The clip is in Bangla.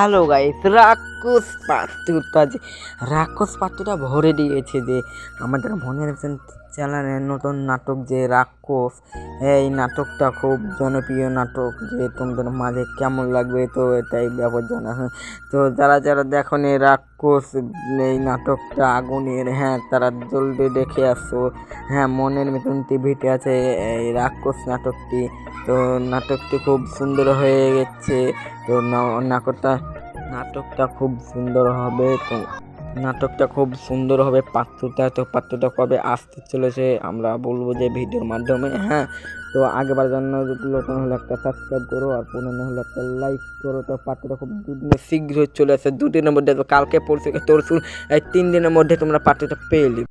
হ্যালো গাইস রাক্ষস পাত্রটা যে রাক্ষস পাত্রটা ভরে দিয়েছে যে আমাদের মনের চ্যানেলের নতুন নাটক যে রাক্ষস, এই নাটকটা খুব জনপ্রিয় নাটক যে তোমাদের মাঝে কেমন লাগবে তো এটাই ব্যাপার জানা। তো যারা যারা দেখনি রাক্ষস, এই নাটকটা আগুনের হ্যাঁ তারা জলদি দেখে আসো। হ্যাঁ মনের মতন টিভিতে আছে এই রাক্ষস নাটকটি। তো নাটকটি খুব সুন্দর হয়ে গেছে। তো নাটকটা নাটকটা খুব সুন্দর হবে, তো নাটকটা খুব সুন্দর হবে, পাত্রটা তো পাত্রটা কবে আসতে চলেছে আমরা বলব যে ভিডিওর মাধ্যমে হ্যাঁ। তো আগেবার জন্য নতুন হলে একটা সাবস্ক্রাইব করো আর পুরনো হলে একটা লাইক করো, তো পাত্রটা খুব দুদিনে শীঘ্রই চলে আসে, দুদিনের মধ্যে তো কালকে পরশু তরশু এই তিন দিনের মধ্যে তোমরা পাত্রটা পেয়ে